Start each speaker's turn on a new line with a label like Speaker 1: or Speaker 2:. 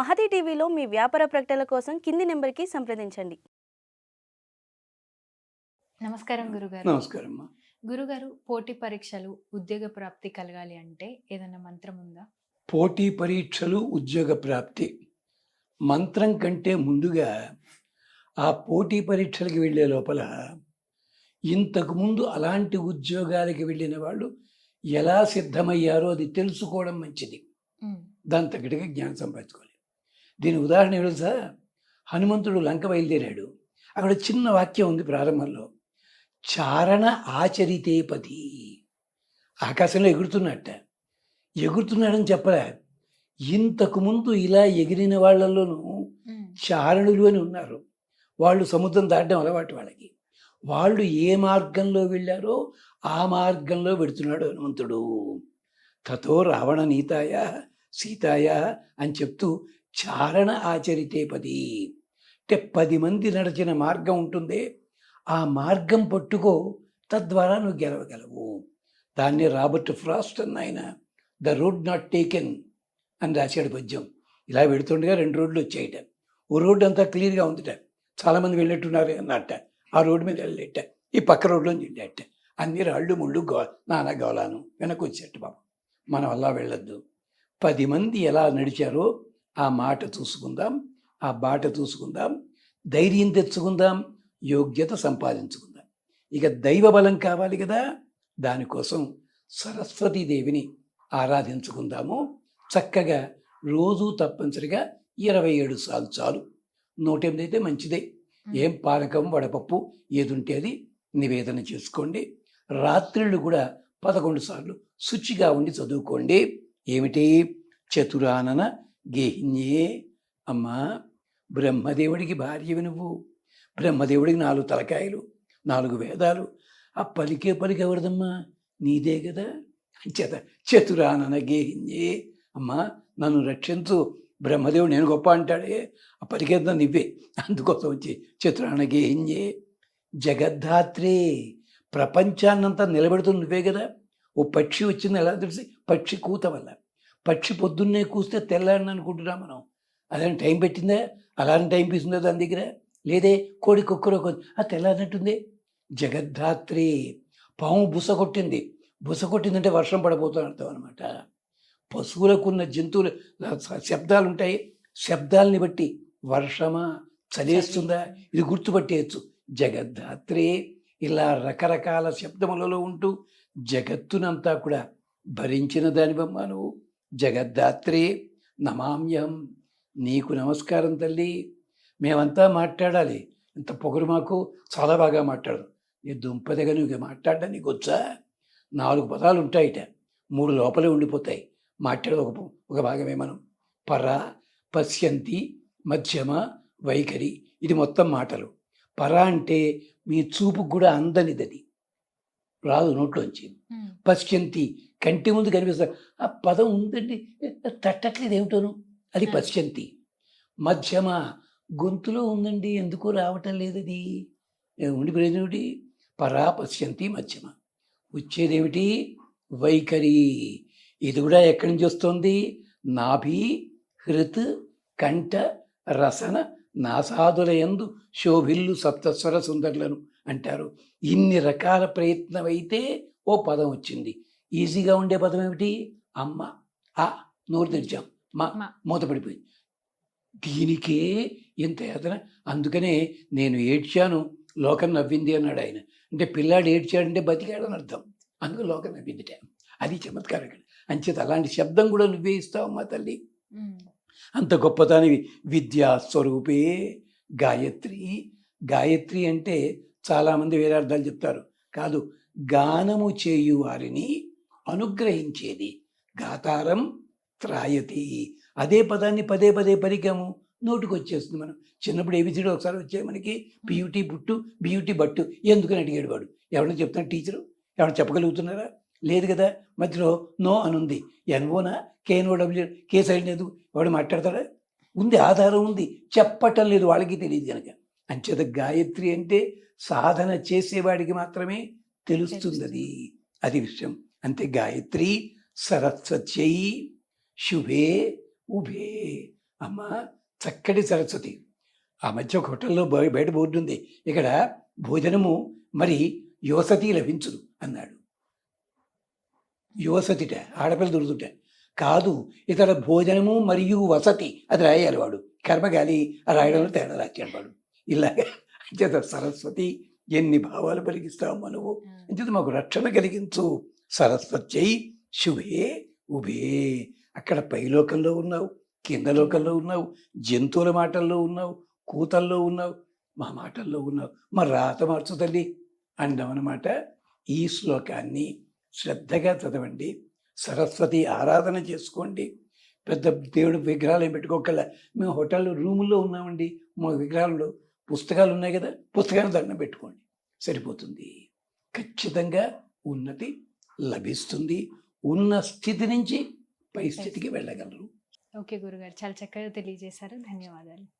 Speaker 1: మహతి టీవీలో మీ వ్యాపార ప్రకటనల కోసం కింది నెంబర్కి సంప్రదించండి.
Speaker 2: నమస్కారం గురుగారు.
Speaker 3: నమస్కారం అమ్మా
Speaker 2: గురుగారు పోటీ పరీక్షలు ఉద్యోగ ప్రాప్తి కలగాలి అంటే ఏదైనా మంత్రం ఉందా?
Speaker 3: పోటీ పరీక్షలు ఉద్యోగ ప్రాప్తి. మంత్రం కంటే ముందుగా ఆ పోటీ పరీక్షలకు వెళ్ళే లోపల ఇంతకుముందు అలాంటి ఉద్యోగాలకి వెళ్ళిన వాళ్ళు ఎలా సిద్ధమయ్యారో అది తెలుసుకోవడం మంచిది. దాని తగ్గట్టుగా జ్ఞానం సంపాదించుకోవాలి. దీని ఉదాహరణ ఏమిటో సార్ హనుమంతుడు లంక బయలుదేరాడు. అక్కడ చిన్న వాక్యం ఉంది ప్రారంభంలో. చారణ ఆచరితే పది ఆకాశంలో ఎగురుతున్నట్ట. ఎగురుతున్నాడని చెప్పలే. ఇంతకు ముందు ఇలా ఎగిరిన వాళ్ళలోనూ
Speaker 2: ఉమ్,
Speaker 3: చారణులు అని ఉన్నారు. వాళ్ళు సముద్రం దాటడం అలవాటు వాళ్ళకి. వాళ్ళు ఏ మార్గంలో వెళ్ళారో ఆ మార్గంలో పెడుతున్నాడు హనుమంతుడు. తతో రావణ నీతాయ సీతాయ అని చెప్తూ చారణ ఆచరితే పది. అంటే పది మంది నడిచిన మార్గం ఉంటుంది. ఆ మార్గం పట్టుకో తద్వారా నువ్వు గెలవగలవు. దాన్ని రాబర్ట్ ఫ్రాస్ట్ అన్న ఆయన ద రోడ్ నాట్ టేకెన్ అని రాశాడు పద్యం. ఇలా పెడుతుండగా రెండు రోడ్లు వచ్చాయట. ఓ రోడ్డు అంతా క్లియర్గా ఉందిట. చాలామంది వెళ్ళేట్టున్నారు అన్నట్ట. ఆ రోడ్డు మీద వెళ్ళేట. ఈ పక్క రోడ్లో వెళ్ళేట అన్ని రాళ్ళు ముళ్ళు గో నానా గోలాను. వెనక్కి వచ్చేట బాబు మనం అలా వెళ్ళొద్దు. పది మంది ఎలా నడిచారో ఆ మాట చూసుకుందాం ఆ బాట చూసుకుందాం ధైర్యం తెచ్చుకుందాం యోగ్యత సంపాదించుకుందాం. ఇక దైవ బలం కావాలి కదా దానికోసం సరస్వతీదేవిని ఆరాధించుకుందాము. చక్కగా రోజు తప్పనిసరిగా ఇరవై ఏడు సార్లు చాలు. నూట ఎనిమిది అయితే మంచిదే. ఏం పానకం వడపప్పు ఏది ఉంటే అది నివేదన చేసుకోండి. రాత్రిళ్ళు కూడా పదకొండు సార్లు శుచిగా ఉండి చదువుకోండి. ఏమిటి? చతురానన గేహిన్యే అమ్మా బ్రహ్మదేవుడికి భార్యవి నువ్వు. బ్రహ్మదేవుడికి నాలుగు తలకాయలు నాలుగు వేదాలు. ఆ పలికే పలికి ఎవరిదమ్మా? నీదే కదా. చేత చతురానన గేహిన్యే అమ్మా నన్ను రక్షించు. బ్రహ్మదేవుడు నేను గొప్ప అంటాడే. ఆ పలికేద్దాం నువ్వే. అందుకోసం వచ్చి చతురాన గేహిన్యే. జగద్ధాత్రే ప్రపంచాన్నంతా నిలబెడుతున్న నువ్వే కదా. ఓ పక్షి వచ్చింది ఎలా తెలిసి? పక్షి కూత వల్ల. పక్షి పొద్దున్నే కూస్తే తెల్లారని అనుకుంటున్నాం మనం. అదే టైం పెట్టిందా? అలానే టైం పీసిందా దాని దగ్గర? లేదే కోడి కుక్కరో కొంచెం ఆ తెల్లారినట్టుంది. జగద్ధాత్రి పాము బుస కొట్టింది. బుస కొట్టిందంటే వర్షం పడబోతుంది అర్థం అనమాట పశువులకున్న జంతువులు శబ్దాలు ఉంటాయి శబ్దాలని బట్టి వర్షమా చలేస్తుందా? ఇది గుర్తుపట్టేయచ్చు. జగద్ధాత్రే ఇలా రకరకాల శబ్దములలో ఉంటూ జగత్తునంతా కూడా భరించిన దానివమ్మ నువ్వు. జగద్ధాత్రి నమామ్యం. నీకు నమస్కారం తల్లి. మేమంతా మాట్లాడాలి. ఇంత పొగరు మాకు చాలా బాగా మాట్లాడదు. నీ దుంపదగా నువ్వు మాట్లాడడం నీకు వచ్చా? నాలుగు పదాలు ఉంటాయిట. మూడు లోపలే ఉండిపోతాయి. మాట్లాడే ఒక ఒక భాగమే మనం. పర పశ్యంతి మధ్యమ వైఖరి. ఇది మొత్తం మాటలు. పర అంటే మీ చూపుకు కూడా అందనిదది. రాదు నోట్లోంచి.
Speaker 2: ఉమ్,
Speaker 3: పశ్యంతి కంటి ముందు కనిపిస్తారు ఆ పదం ఉందండి. తట్టట్లేదు ఏమిటోను? అది
Speaker 2: ఆ.
Speaker 3: పశ్యంతి మధ్యమ గొంతులో ఉందండి. ఎందుకు రావటం లేదు అది ఉండి ప్రయోజనం పరా పశ్యంతి మధ్యమ. వచ్చేదేమిటి? వైఖరి. ఇది కూడా ఎక్కడి నుంచి వస్తుంది? నాభి హృత్ కంఠ రసన నాసాదులయందు శోభిల్లు సప్తస్వర సుందరులను. అంటారు. ఇన్ని రకాల ప్రయత్నం అయితే ఓ పదం వచ్చింది. ఈజీగా ఉండే పదం ఏమిటి? అమ్మ ఆ నోరు తెరిచాం. మా. మూత పడిపోయింది. దీనికే ఇంత యాతన? అందుకనే నేను ఏడ్చాను లోకం నవ్వింది అన్నాడు ఆయన. అంటే పిల్లాడు ఏడ్చాడంటే బతికాడని అర్థం. అందుకు లోకం నవ్విందిట. అది చమత్కారం అంచేత అలాంటి శబ్దం కూడా నువ్వే ఇస్తావమ్మా తల్లి. అంత గొప్పదానివి. విద్యా స్వరూపే గాయత్రి. గాయత్రి అంటే చాలామంది వేరే అర్థాలు చెప్తారు. కాదు గానము చేయు వారిని అనుగ్రహించేది గాతారం త్రాయతి. అదే పదాన్ని పదే పదే పరికము నోటుకు వచ్చేస్తుంది మనం. చిన్నప్పుడు ఏబిసిడి ఒకసారి వచ్చే మనకి. P U T put B U T but. ఎందుకని అడిగాడు వాడు? ఎవరైనా చెప్తాను టీచరు? ఎవరైనా చెప్పగలుగుతున్నారా? లేదు కదా. మధ్యలో నో అని ఉంది ఎన్ఓనా? K N O W K side లేదు. ఎవడు మాట్లాడతాడా? ఉంది ఆధారం ఉంది. చెప్పటం లేదు. వాళ్ళకి తెలియదు కనుక అంచేత గాయత్రి అంటే సాధన చేసేవాడికి మాత్రమే తెలుస్తుంది. అది అది విషయం. అంతే గాయత్రి సరస్వత్యై శుభే ఉభే. అమ్మ చక్కటి సరస్వతి. ఆ మధ్య ఒక హోటల్లో బయ- బయట బోర్డు ఉంది. ఇక్కడ భోజనము మరి యువసతి లభించును అన్నాడు. యువసతిట ఆడపిల్ల దొరుకుతుంట. కాదు ఇతర భోజనము మరియు వసతి అది రాయాలి వాడు. కర్మగాలి రాయడంలో తేడా రాశాడు వాడు ఇలాగ అంచేత సరస్వతి ఎన్ని భావాలు పలికిస్తావు మనవు? అంచేత మాకు రక్షణ కలిగించు. సరస్వత్యై శుభే ఉభే. అక్కడ పైలోకంలో ఉన్నావు కింద లోకంలో ఉన్నావు జంతువుల మాటల్లో ఉన్నావు కూతల్లో ఉన్నావు మా మాటల్లో ఉన్నావు. మా రాత మార్చు తల్లి అందామన్నమాట ఈ శ్లోకాన్ని శ్రద్ధగా చదవండి. సరస్వతి ఆరాధన చేసుకోండి. పెద్ద దేవుడు విగ్రహాలు ఏం పెట్టుకోకల్లా మేము హోటల్లో రూముల్లో ఉన్నామండి. మా విగ్రహాల్లో పుస్తకాలు ఉన్నాయి కదా పుస్తకాలు దండం పెట్టుకోండి. సరిపోతుంది. ఖచ్చితంగా ఉన్నతి లభిస్తుంది. ఉన్న స్థితి నుంచి పై స్థితికి వెళ్ళగలరు.
Speaker 2: ఓకే గురుగారు చాలా చక్కగా తెలియజేశారు. ధన్యవాదాలు.